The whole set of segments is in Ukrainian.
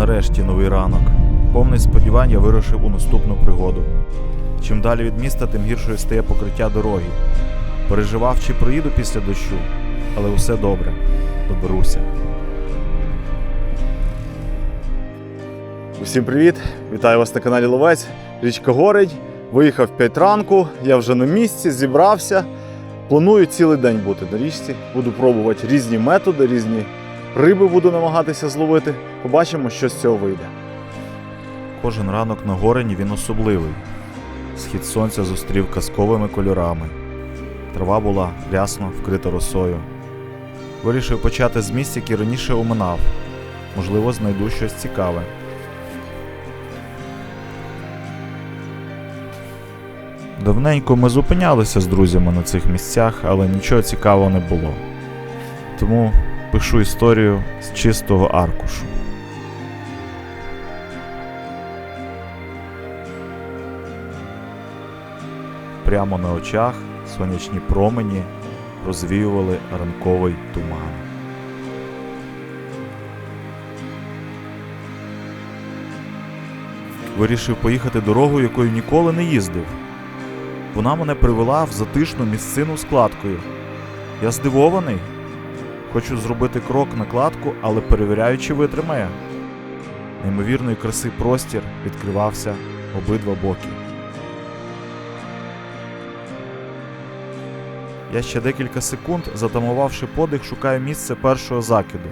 нарешті новий ранок. Повний сподівань я вирушив у наступну пригоду. Чим далі від міста, тим гіршою стає покриття дороги. Переживав, чи проїду після дощу, але усе добре. Доберуся. Усім привіт! Вітаю вас на каналі Ловець. Річка горить. Виїхав 5 ранку, я вже на місці, зібрався. Планую цілий день бути на річці. Буду пробувати різні методи, різні риби буду намагатися зловити. Побачимо, що з цього вийде. Кожен ранок на горені він особливий. Схід сонця зустрів казковими кольорами. Трава була рясно вкрита росою. Вирішив почати з місць, які раніше оминав. Можливо, знайду щось цікаве. Давненько ми зупинялися з друзями на цих місцях, але нічого цікавого не було. Тому пишу історію з чистого аркушу. Прямо на очах сонячні промені розвіювали ранковий туман. Вирішив поїхати дорогою, якою ніколи не їздив. Вона мене привела в затишну місцину з. Я здивований. Хочу зробити крок на кладку, але перевіряю, чи витримає. Неймовірної краси простір відкривався обидва боки. Я ще декілька секунд, затамувавши подих, шукаю місце першого закиду.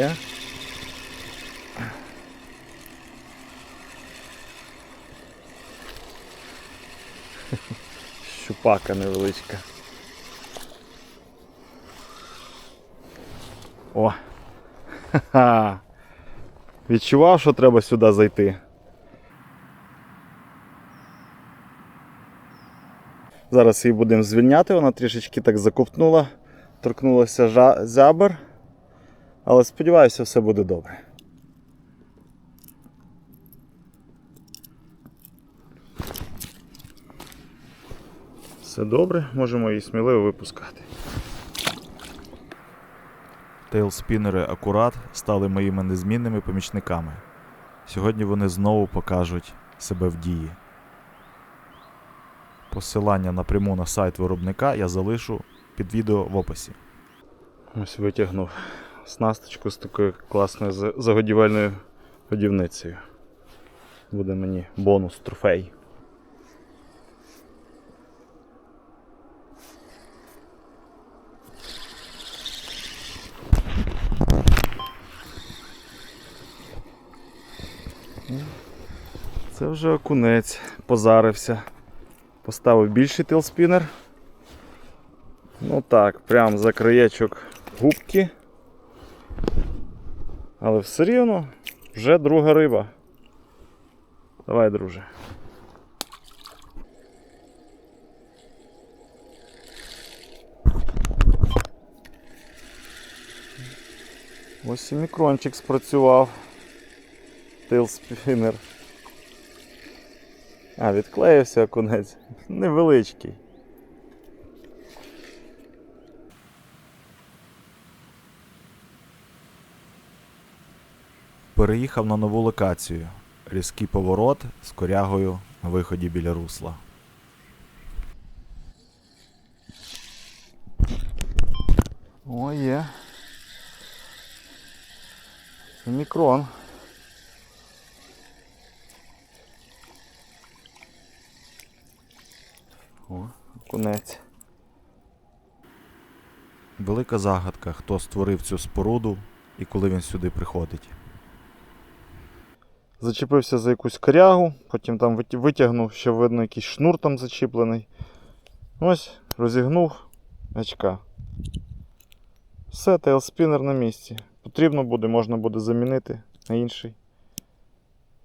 Є. Щупака невеличка. О! Відчував, що треба сюди зайти. Зараз її будемо звільняти, вона трішечки так заковтнула, торкнулася жа- зябр. Але сподіваюся, все буде добре. Все добре, можемо її сміливо випускати. Тейлспінери акурат стали моїми незмінними помічниками. Сьогодні вони знову покажуть себе в дії. Посилання напряму на сайт виробника я залишу під відео в описі. Ось витягнув снасточку з такою класною за- загодівельною годівницею. Буде мені бонус трофей. Це вже окунець, позарився. Поставив більший тилспінер. Ну так, прям за краєчок губки. Але все рівно вже друга риба. Давай, друже. Ось і мікрончик спрацював. Тилспінер. А, відклеївся окунець. Невеличкий. Переїхав на нову локацію. Різкий поворот з корягою на виході біля русла. О, є. Це мікрон. О, окунець. Велика загадка, хто створив цю споруду і коли він сюди приходить. Зачепився за якусь корягу, потім там витягнув, ще видно якийсь шнур там зачіплений. Ось, розігнув гачка. Все, тейлспінер на місці. Потрібно буде, можна буде замінити на інший.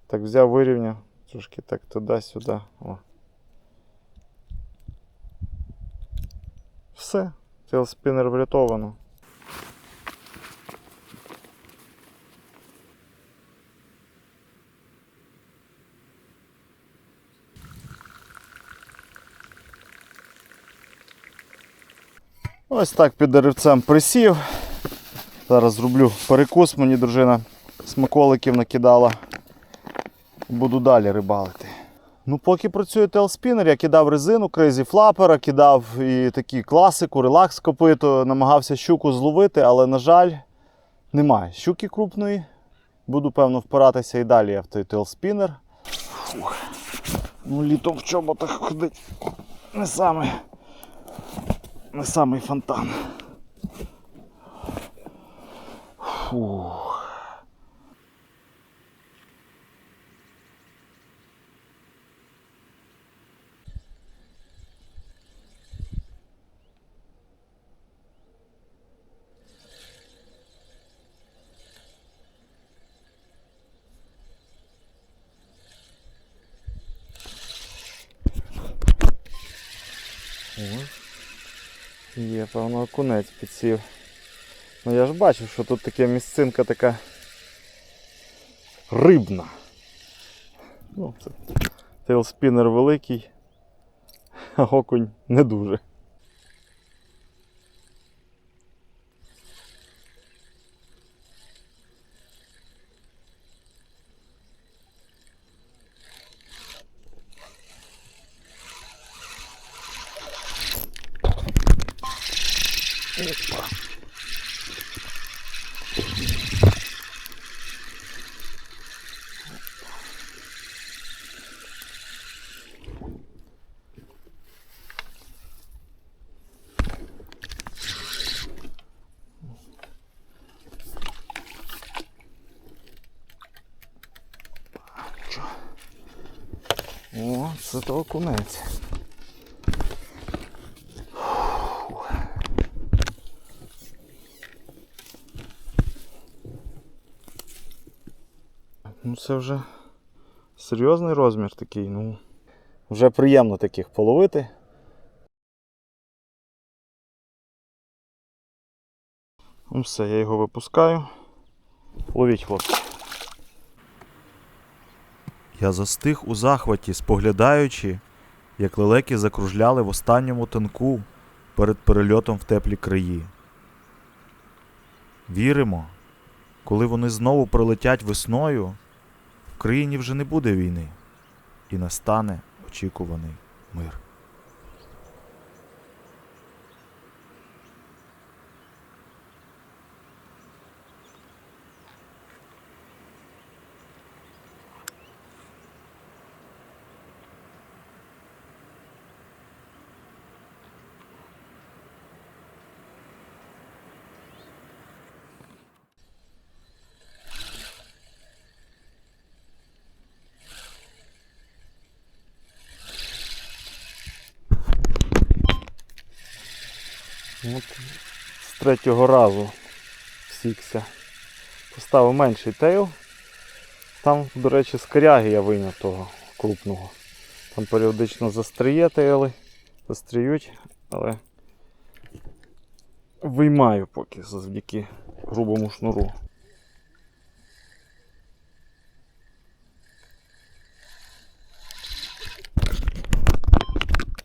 Так, взяв, вирівняв, трошки так туди-сюди. О. Все, тейлспінер врятовано. Ось так під деревцем присів. Зараз зроблю перекус, мені дружина смаколиків накидала. Буду далі рибалити. Ну, поки працює телспінер, я кидав резину, Crazy Flapper, кидав і такі класику, релакс копито, намагався щуку зловити, але, на жаль, немає щуки крупної. Буду, певно, впиратися і далі я в той телспінер. Фух. Ну, літом в чоботах ходить не саме, не самий фонтан. Фух. Ось. Є, певно, окунець підсів. Ну я ж бачив, що тут така місцинка така рибна. Ну, це тейлспінер великий, а окунь не дуже. О, це то окунець. Ну це вже серйозний розмір такий, ну. Вже приємно таких половити. Ну все, я його випускаю. Ловіть, хлопці. Я застиг у захваті, споглядаючи, як лелеки закружляли в останньому танку перед перельотом в теплі краї. Віримо, коли вони знову прилетять весною, в країні вже не буде війни і настане очікуваний мир. От з третього разу всікся. Поставив менший тейл. Там, до речі, з коряги я вийняв того крупного. Там періодично застріє тейли, застріють, але виймаю поки завдяки грубому шнуру.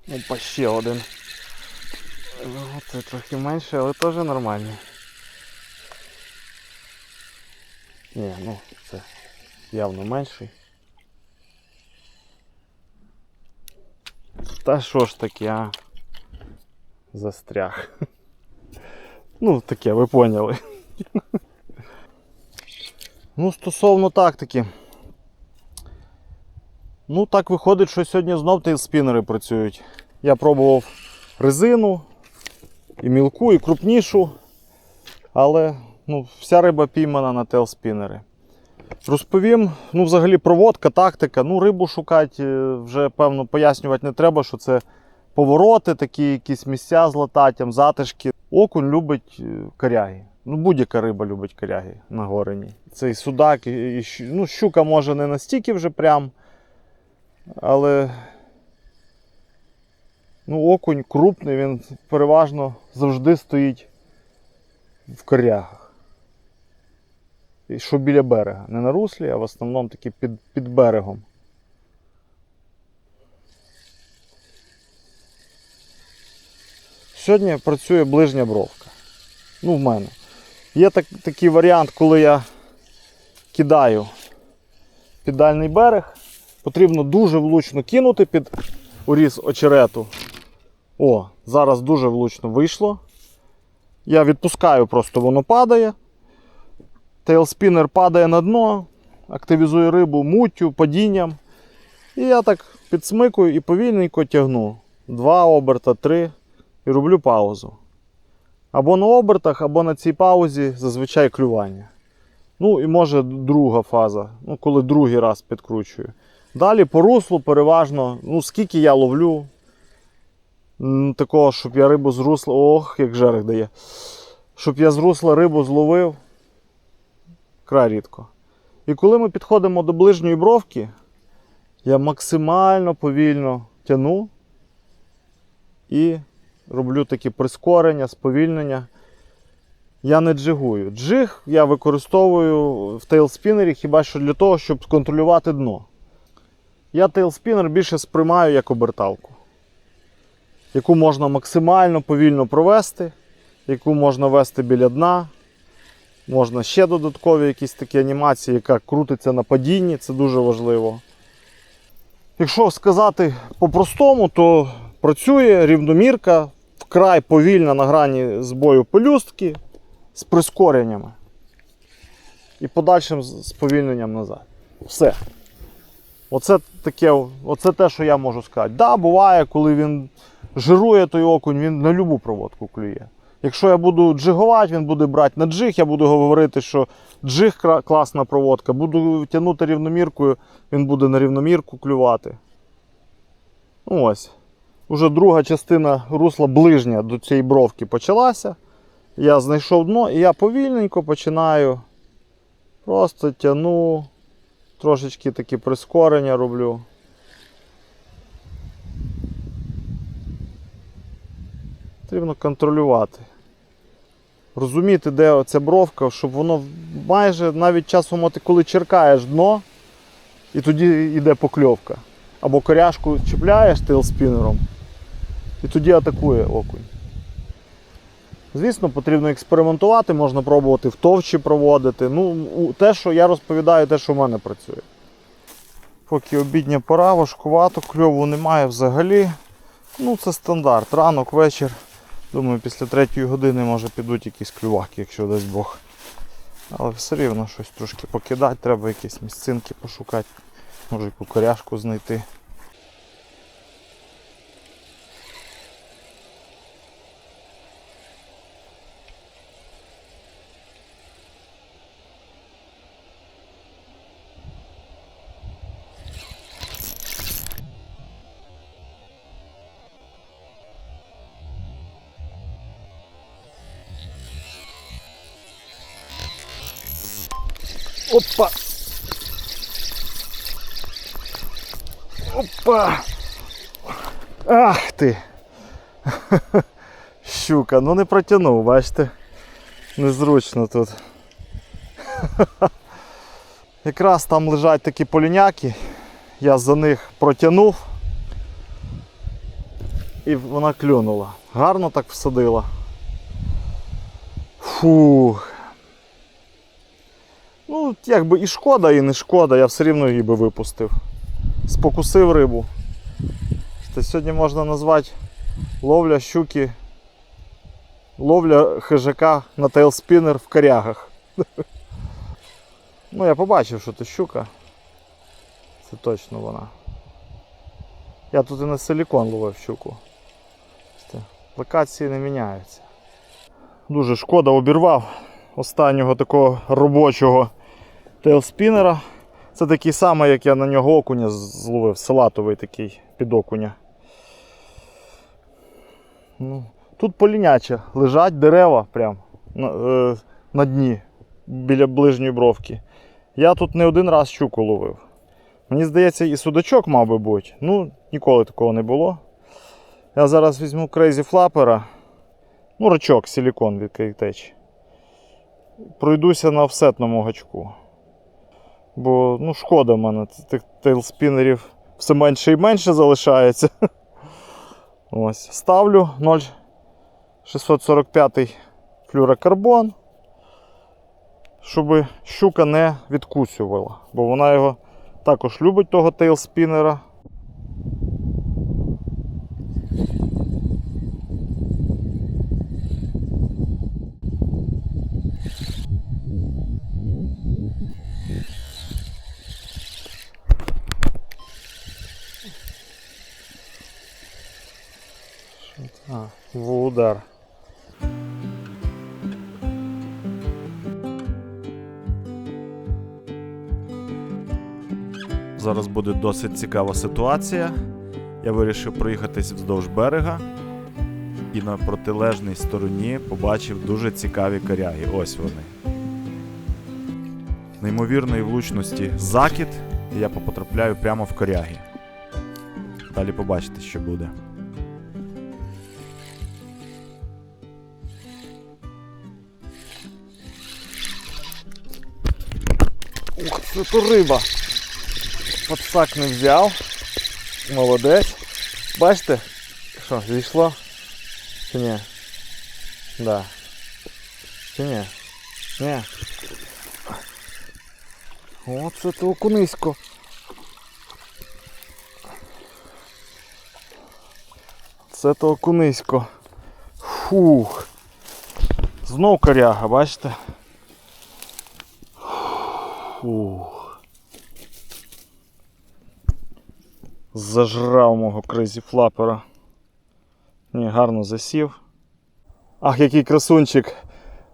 Опа, ще один. Це трохи менше, але теж нормально. Ні, ну це явно менший. Та що ж таке, а? Застряг. Ну, таке, ви поняли. Ну, стосовно тактики. Ну, так виходить, що сьогодні знов тейлспінери працюють. Я пробував резину, і мілку, і крупнішу. Але ну, вся риба піймана на телспінери. Розповім, ну, взагалі, проводка, тактика. Ну, рибу шукати е, вже, певно, пояснювати не треба, що це повороти, такі якісь місця з лататтям, затишки. Окунь любить е, коряги. Ну, будь-яка риба любить коряги на горені. Це і судак, і, ну, щука може не настільки вже прям. Але Ну, окунь крупний, він переважно завжди стоїть в корягах. І що біля берега. Не на руслі, а в основному таки під, під берегом. Сьогодні працює ближня бровка. Ну, в мене. Є так, такий варіант, коли я кидаю під дальний берег. Потрібно дуже влучно кинути під уріз очерету. О, зараз дуже влучно вийшло. Я відпускаю, просто воно падає. Тейлспінер падає на дно, активізує рибу муттю, падінням. І я так підсмикую і повільненько тягну. Два оберта, три. І роблю паузу. Або на обертах, або на цій паузі зазвичай клювання. Ну і може друга фаза, ну, коли другий раз підкручую. Далі по руслу переважно, ну скільки я ловлю. Такого, щоб я рибу з. Ох, як жерех дає. Щоб я з русла рибу зловив. Край рідко. І коли ми підходимо до ближньої бровки, я максимально повільно тяну і роблю такі прискорення, сповільнення. Я не джигую. Джиг я використовую в тейлспінері хіба що для того, щоб контролювати дно. Я тейлспінер більше сприймаю як оберталку, яку можна максимально повільно провести, яку можна вести біля дна. Можна ще додаткові якісь такі анімації, яка крутиться на падінні, це дуже важливо. Якщо сказати по-простому, то працює рівномірка, вкрай повільна на грані збою пелюстки з прискореннями і подальшим сповільненням назад. Все. Оце таке, оце те, що я можу сказати. Да, буває, коли він жирує той окунь, він на любу проводку клює. Якщо я буду джигувати, він буде брати на джиг, я буду говорити, що джиг класна проводка. Буду тягнути рівноміркою, він буде на рівномірку клювати. Ну ось. Уже друга частина русла ближня до цієї бровки почалася. Я знайшов дно і я повільненько починаю. Просто тяну, трошечки такі прискорення роблю. Потрібно контролювати. Розуміти, де оця бровка, щоб воно майже навіть часом, от коли черкаєш дно, і тоді йде покльовка. Або коряшку чіпляєш тейлспінером, і тоді атакує окунь. Звісно, потрібно експериментувати, можна пробувати в товчі проводити. Ну, те, що я розповідаю, те, що в мене працює. Поки обідня пора, важкувато, кльову немає взагалі. Ну, це стандарт. Ранок, вечір. Думаю, після третьої години може підуть якісь клюваки, якщо дасть Бог. Але все рівно щось трошки покидати, треба якісь місцинки пошукати, може яку коряшку знайти. Опа! Опа! Ах ти! Щука, ну не протягнув, бачите? Незручно тут. Якраз там лежать такі поліняки, я за них протягнув і вона клюнула. Гарно так всадила. Фух. Ну, якби і шкода, і не шкода, я все рівно її би випустив. Спокусив рибу. Це сьогодні можна назвати ловля щуки, ловля хижака на тейлспінер в корягах. Ну, я побачив, що це щука. Це точно вона. Я тут і на силікон ловив щуку. Локації не міняються. Дуже шкода обірвав останнього такого робочого тейлспінера. Це такий самий, як я на нього окуня зловив, салатовий такий під окуня. Ну, тут поліняче, лежать дерева прям на, е, на дні біля ближньої бровки. Я тут не один раз щуку ловив. Мені здається, і судачок мав би бути. Ну, ніколи такого не було. Я зараз візьму Crazy Flapper. Ну, рачок, силікон від Кейтеч. Пройдуся на офсетному гачку. Бо ну, шкода в мене тих тейлспінерів все менше і менше залишається. Ось. Ставлю 0,645 флюрокарбон, щоб щука не відкусювала, бо вона його також любить того тейлспінера. А, удар. Зараз буде досить цікава ситуація. Я вирішив проїхатись вздовж берега і на протилежній стороні побачив дуже цікаві коряги. Ось вони. Неймовірної влучності закид, і я потрапляю прямо в коряги. Далі побачите, що буде. То риба. Подсак не взяв. Молодець. Бачите? Що, зійшло? Чи ні? Да. Чи ні? Ні. Оце то окунисько. Це то окунисько. Фух. Знов коряга, бачите? Фух. Зажрав мого кризі флапера. Ні, гарно засів. Ах, який красунчик.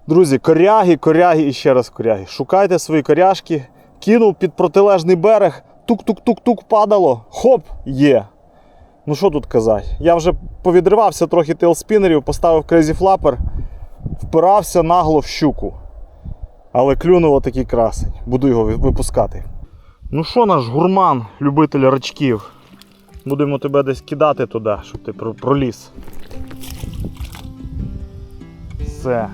Друзі, коряги, коряги і ще раз коряги. Шукайте свої коряшки. Кинув під протилежний берег. Тук-тук-тук-тук падало. Хоп, є. Ну що тут казати? Я вже повідривався трохи тейлспінерів, поставив кризі флапер, впирався нагло в щуку. Але клюнув такий красень. Буду його випускати. Ну що наш гурман, любитель рачків? Будемо тебе десь кидати туди, щоб ти проліз. Все.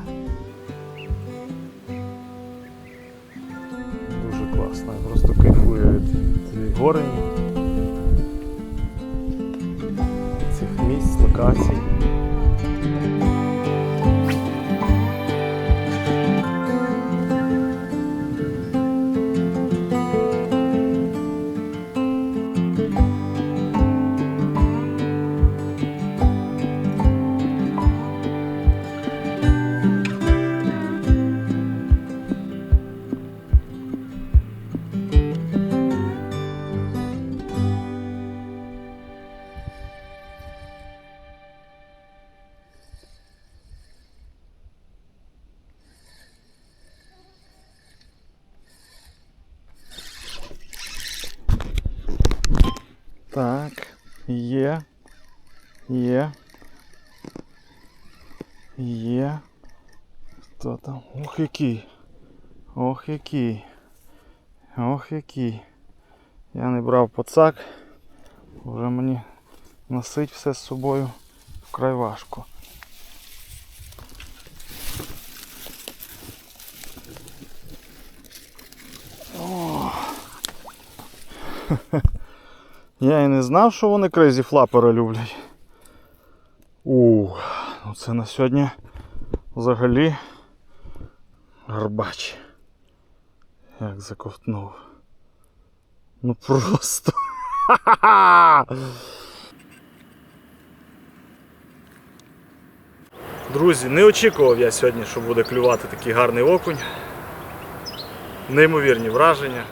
Дуже класно. Я просто кайфую від цієї горені. Цих місць, локацій. Який. Ох який. Ох який. Я не брав пацак. Вже мені носить все з собою вкрай важко. О. Я і не знав, що вони крейзі флапери люблять. У, ну це на сьогодні взагалі гарбач. Як заковтнув. Ну просто. Друзі, не очікував я сьогодні, що буде клювати такий гарний окунь. Неймовірні враження.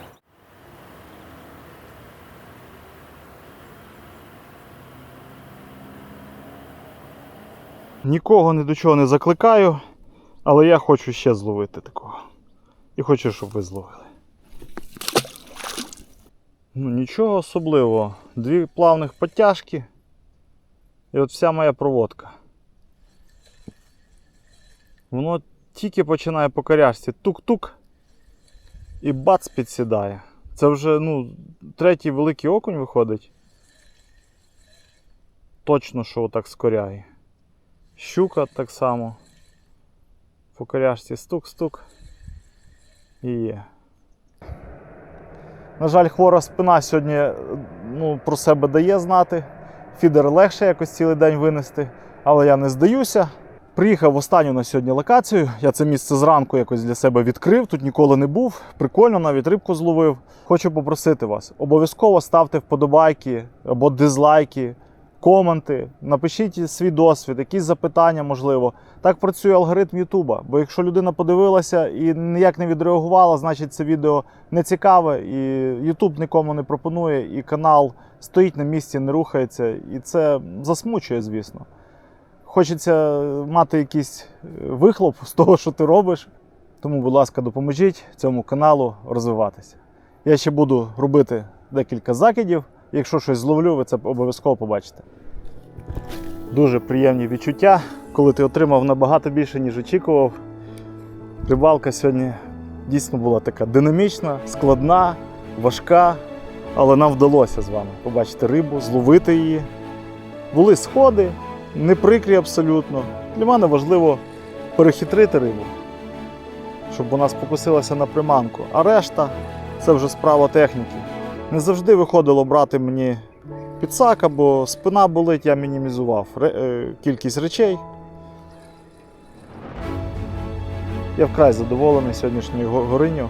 Нікого ні до чого не закликаю, але я хочу ще зловити такого. І хочу, щоб ви зловили. Ну нічого особливого. Дві плавних потяжки. І от вся моя проводка. Воно тільки починає по коряшці тук-тук і бац підсідає. Це вже ну, третій великий окунь виходить. Точно, що отак скоряє. Щука так само. По коряшці стук-стук. І є. На жаль, хвора спина сьогодні ну, про себе дає знати. Фідер легше якось цілий день винести, але я не здаюся. Приїхав в останню на сьогодні локацію. Я це місце зранку якось для себе відкрив, тут ніколи не був. Прикольно, навіть рибку зловив. Хочу попросити вас: обов'язково ставте вподобайки або дизлайки, коменти, напишіть свій досвід, якісь запитання, можливо. Так працює алгоритм Ютуба. Бо якщо людина подивилася і ніяк не відреагувала, значить це відео не цікаве, і Ютуб нікому не пропонує, і канал стоїть на місці, не рухається, і це засмучує, звісно. Хочеться мати якийсь е, вихлоп з того, що ти робиш. Тому, будь ласка, допоможіть цьому каналу розвиватися. Я ще буду робити декілька закидів. Якщо щось зловлю, ви це обов'язково побачите. Дуже приємні відчуття, коли ти отримав набагато більше, ніж очікував. Рибалка сьогодні дійсно була така динамічна, складна, важка, але нам вдалося з вами побачити рибу, зловити її. Були сходи, не прикрі абсолютно. Для мене важливо перехитрити рибу, щоб вона спокусилася на приманку. А решта це вже справа техніки. Не завжди виходило брати мені підсак, або спина болить, я мінімізував е, кількість речей. Я вкрай задоволений сьогоднішньою гориню.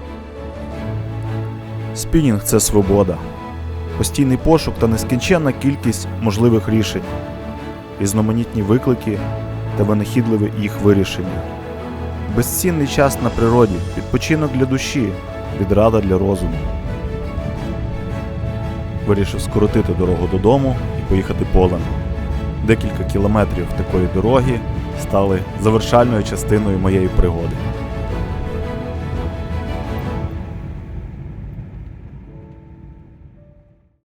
Спінінг це свобода, постійний пошук та нескінченна кількість можливих рішень, різноманітні виклики та винахідливе їх вирішення. Безцінний час на природі, відпочинок для душі, відрада для розуму. Вирішив скоротити дорогу додому і поїхати полем. Декілька кілометрів такої дороги стали завершальною частиною моєї пригоди.